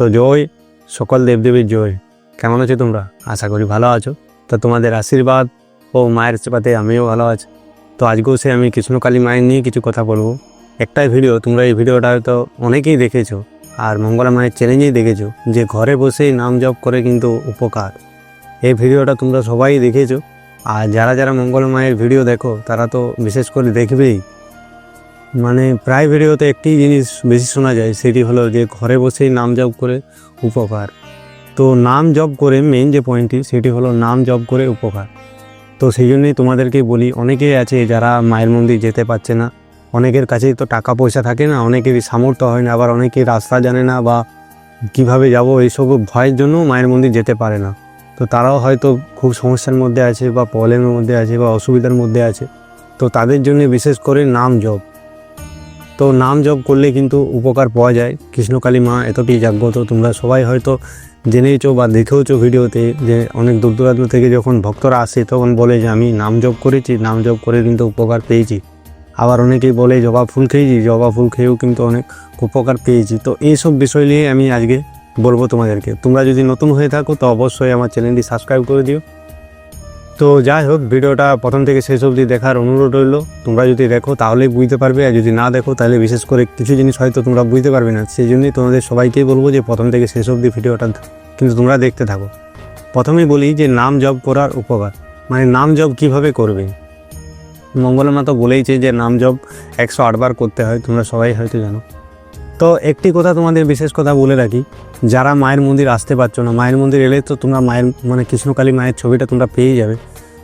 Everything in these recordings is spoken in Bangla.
তো জয়, সকল দেবদেবীর জয়। কেমন আছো তোমরা? আশা করি ভালো আছো। তো তোমাদের আশীর্বাদ ও মায়ের সেবাতে আমিও ভালো আছি। তো আজকেও সে আমি কৃষ্ণকালী মায়ের নিয়ে কিছু কথা বলব। একটাই ভিডিও, তোমরা এই ভিডিওটা হয়তো অনেকেই দেখেছ আর মঙ্গলা মায়ের চ্যালেঞ্জেই দেখেছ যে ঘরে বসেই নাম জপ করে কিন্তু উপকার। এই ভিডিওটা তোমরা সবাই দেখেছ। আর যারা যারা মঙ্গলা মায়ের ভিডিও দেখো, তারা তো বিশেষ করে দেখবেই। মানে প্রায় ভিডিওতে একটি জিনিস বেশি শোনা যায়, সেটি হলো যে ঘরে বসেই নাম জপ করে উপকার। তো নাম জপ করে মেন যে পয়েন্টটি সেটি হলো নাম জপ করে উপকার। তো সেই জন্যই তোমাদেরকে বলি, অনেকেই আছে যারা মায়ের মন্দির যেতে পারছে না। অনেকের কাছেই তো টাকা পয়সা থাকে না অনেকেরই সামর্থ্য হয় না, আবার অনেকেই রাস্তা জানে না বা কীভাবে যাব, এইসব ভয়ের জন্য মায়ের মন্দির যেতে পারে না। তো তারাও হয়তো খুব সমস্যার মধ্যে আছে বা প্রবলেমের মধ্যে আছে বা অসুবিধার মধ্যে আছে। তো তাদের জন্য বিশেষ করে নাম জপ। তো নাম জপ করলে কিন্তু উপকার পাওয়া যায়। কৃষ্ণকালী মা এতটি জাগ্রত, তোমরা সবাই হয়তো জেনেইছো বা দেখেওছো ভিডিওতে যে অনেক দূর দূরান্ত থেকে যখন ভক্তরা আসে, তখন বলে যে, আমি নাম জপ করেছি, নাম জপ করে কিন্তু উপকার পেয়েছি। আবার অনেকেই বলে, জবা ফুল খেয়েছি, জবা ফুল খেয়েও কিন্তু অনেক উপকার পেয়েছি। তো এইসব বিষয় নিয়ে আমি আজকে বলব তোমাদেরকে। তোমরা যদি নতুন হয়ে থাকো, তো অবশ্যই আমার চ্যানেলটি সাবস্ক্রাইব করে দিও। তো যাই হোক, ভিডিওটা প্রথম থেকে শেষ অবধি দেখার অনুরোধ রইল। তোমরা যদি দেখো, তাহলেই বুঝতে পারবে। আর যদি না দেখো, তাহলে বিশেষ করে কিছু জিনিস হয়তো তোমরা বুঝতে পারবে না। সেই জন্যই তোমাদের সবাইকেই বলব যে, প্রথম থেকে শেষ অবধি ভিডিওটা কিন্তু তোমরা দেখতে থাকো। প্রথমেই বলি যে, নাম জপ করার উপকার। মানে নাম জপ কীভাবে করবে? মঙ্গলা মা তো বলেইছে যে, নাম জপ একশো আটবার করতে হয়। তোমরা সবাই হয়তো জানো। তো একটি কথা তোমাদের বিশেষ কথা বলে রাখি। যারা মায়ের মন্দির আসতে পারছ না, মায়ের মন্দির এলে তো তোমরা মায়ের মানে কৃষ্ণকালী মায়ের ছবিটা তোমরা পেয়ে যাবে।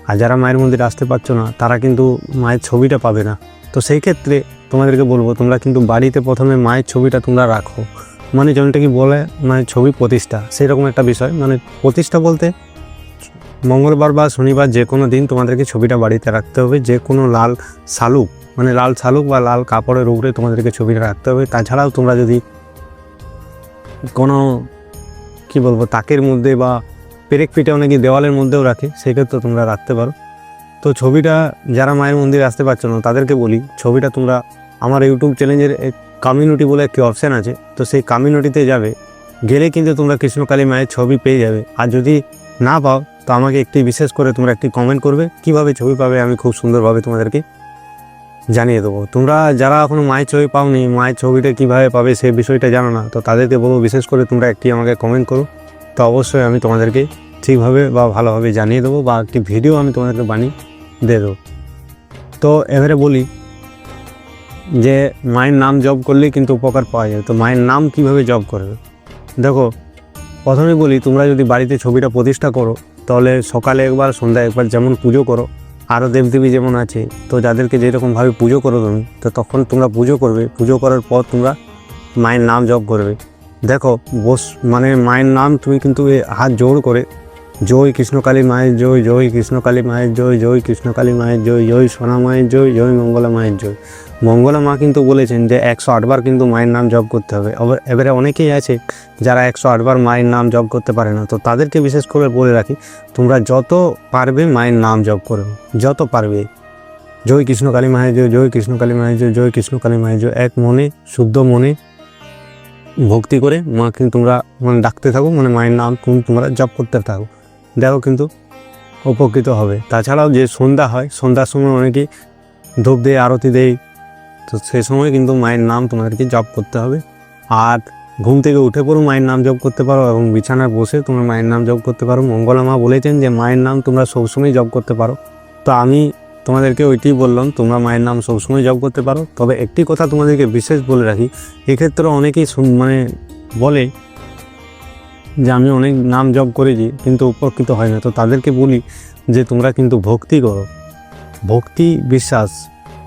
আর যারা মায়ের মন্দির আসতে পারছ না, তারা কিন্তু মায়ের ছবিটা পাবে না। তো সেই ক্ষেত্রে তোমাদেরকে বলব, তোমরা কিন্তু বাড়িতে প্রথমে মায়ের ছবিটা তোমরা রাখো। মানে যেমনটা কি বলে মানে ছবি প্রতিষ্ঠা সেই রকম একটা বিষয়। মানে প্রতিষ্ঠা বলতে মঙ্গলবার বা শনিবার যে কোনো দিন তোমাদেরকে ছবিটা বাড়িতে রাখতে হবে। যে কোনো লাল শালুক মানে লাল শালুক বা লাল কাপড়ের উপরে তোমাদেরকে ছবিটা রাখতে হবে। তাছাড়াও তোমরা যদি কোনো, কি বলব, তাকের মধ্যে বা পেরেক পিঠে অনেকে দেওয়ালের মধ্যেও রাখে, সেক্ষেত্রে তোমরা রাখতে পারো। তো ছবিটা যারা মায়ের মন্দিরে আসতে পারছ না, তাদেরকে বলি, ছবিটা তোমরা আমার ইউটিউব চ্যানেলের কমিউনিটি বলে একটি অপশান আছে। তো সেই কমিউনিটিতে যাবে, গেলে কিন্তু তোমরা কৃষ্ণকালী মায়ের ছবি পেয়ে যাবে। আর যদি না পাও, তো আমাকে একটি বিশেষ করে তোমরা একটি কমেন্ট করবে, কীভাবে ছবি পাবে আমি খুব সুন্দরভাবে তোমাদেরকে জানিয়ে দেবো। তোমরা যারা এখনও মায়ের ছবি পাওনি, মায়ের ছবিটা কীভাবে পাবে সেই বিষয়টা জানো না, তো তাদেরকে বলব বিশেষ করে তোমরা একটি আমাকে কমেন্ট করো। তো অবশ্যই আমি তোমাদেরকে ঠিকভাবে বা ভালোভাবে জানিয়ে দেবো বা একটি ভিডিও আমি তোমাদেরকে বানিয়ে দিয়ে দেবো। তো এবারে বলি যে মায়ের নাম জব করলেই কিন্তু উপকার পাওয়া যায়। তো মায়ের নাম কীভাবে জব করবে? দেখো, প্রথমে বলি, তোমরা যদি বাড়িতে ছবিটা প্রতিষ্ঠা করো, তাহলে সকালে একবার, সন্ধ্যায় একবার যেমন পুজো করো, আরও দেবদেবী যেমন আছে, তো যাদেরকে যেরকমভাবে পুজো করো তুমি, তো তখন তোমরা পুজো করবে। পুজো করার পর তোমরা মায়ের নাম জপ করবে। দেখো, বস মানে মায়ের নাম তুমি কিন্তু হাত জোর করে। জয় কৃষ্ণকালী মায়ের জয় জয় কৃষ্ণকালী মায়ের জয় জয় কৃষ্ণকালী মায়ের জয় জয় সোনা মায়ের জয় জয় মঙ্গলা মায়ের জয়। মঙ্গলা মা কিন্তু বলেছেন যে একশো আটবার কিন্তু মায়ের নাম জপ করতে হবে। এবারে অনেকেই আছে যারা একশো আটবার মায়ের নাম জপ করতে পারে না। তো তাদেরকে বিশেষ করে বলে রাখি, তোমরা যত পারবে মায়ের নাম জপ করবে যত পারবে। জয় কৃষ্ণকালী মায়ের জয় জয় কৃষ্ণকালী মায়ের জয় জয় কৃষ্ণকালী মায়ের জয়, এক মনে, শুদ্ধ মনে ভক্তি করে মাকে তোমরা মানে ডাকতে থাকো মানে মায়ের নাম তুমি তোমরা জপ করতে থাকো। দেখো কিন্তু উপকৃত হবে। তাছাড়াও যে সন্ধ্যা হয়, সন্ধ্যার সময় অনেকেই ধূপ দেয় আরতি দেয়, তো সেই সময় কিন্তু মায়ের নাম তোমাদেরকে জপ করতে হবে। আর ঘুম থেকে উঠে পড়ো মায়ের নাম জপ করতে পারো এবং বিছানায় বসে তোমরা মায়ের নাম জপ করতে পারো। মঙ্গলা মা বলেছেন যে, মায়ের নাম তোমরা সবসময় জপ করতে পারো। তো আমি তোমাদেরকে ওইটি বললাম, তোমরা মায়ের নাম সবসময় জপ করতে পারো। তবে একটি কথা তোমাদেরকে বিশেষ বলে রাখি, এক্ষেত্রে অনেকেই মানে বলে যে আমি অনেক নাম জপ করেছি, কিন্তু উপকৃত হয় না। তো তাদেরকে বলি যে তোমরা কিন্তু ভক্তি করো। ভক্তি বিশ্বাস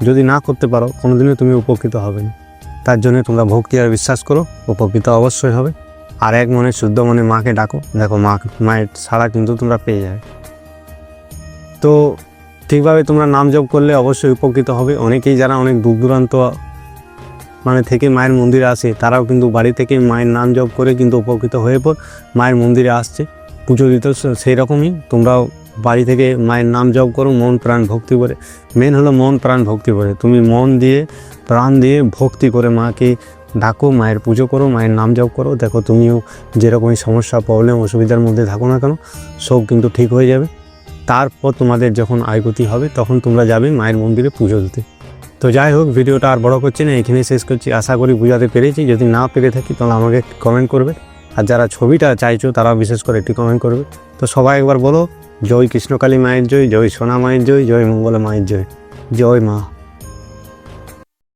যদি না করতে পারো, কোনোদিনও তুমি উপকৃত হবে না। তার জন্য তোমরা ভক্তি আর বিশ্বাস করো, উপকৃত অবশ্যই হবে। আর এক মনে শুদ্ধ মনে মাকে ডাকো। দেখো মা, মায়ের ছাড়া কিন্তু তোমরা পেয়ে যাবে। তো ঠিকভাবে তোমরা নাম জপ করলে অবশ্যই উপকৃত হবে। অনেকেই যারা অনেক দূর দূরান্ত মানে থেকে মায়ের মন্দিরে আসে, তারাও কিন্তু বাড়ি থেকে মায়ের নাম জপ করে কিন্তু উপকৃত হয়ে পর মায়ের মন্দিরে আসছে। পুজো দিতে সেই রকমই তোমরাও বাড়ি থেকে মায়ের নাম জপ করো, মন প্রাণ ভক্তি করে। মেন হলো মন প্রাণ ভক্তি করে। তুমি মন দিয়ে, প্রাণ দিয়ে ভক্তি করে মাকে ডাকো, মায়ের পুজো করো, মায়ের নাম জপ করো। দেখো তুমিও যেরকমই সমস্যা প্রবলেম অসুবিধার মধ্যে থাকো না কেন, সব কিন্তু ঠিক হয়ে যাবে। তারপর তোমাদের যখন আয়গতি হবে, তখন তোমরা যাবে মায়ের মন্দিরে পুজো দিতে। তো যাই হোক, ভিডিওটা আর বড় করছি না এখানে শেষ করছি। আশা করি বুঝাতে পেরেছি। যদি না পেরে থাকি, তাহলে আমাকে কমেন্ট করবে। আর যারা ছবিটা চাইছো তারা বিশেষ করে একটি কমেন্ট করবে। তো সবাই একবার বলো, জয় কৃষ্ণকালী মায়ের জয় জয় সোনা মায়ের জয় জয় মঙ্গলা মায়ের জয়। জয় মা।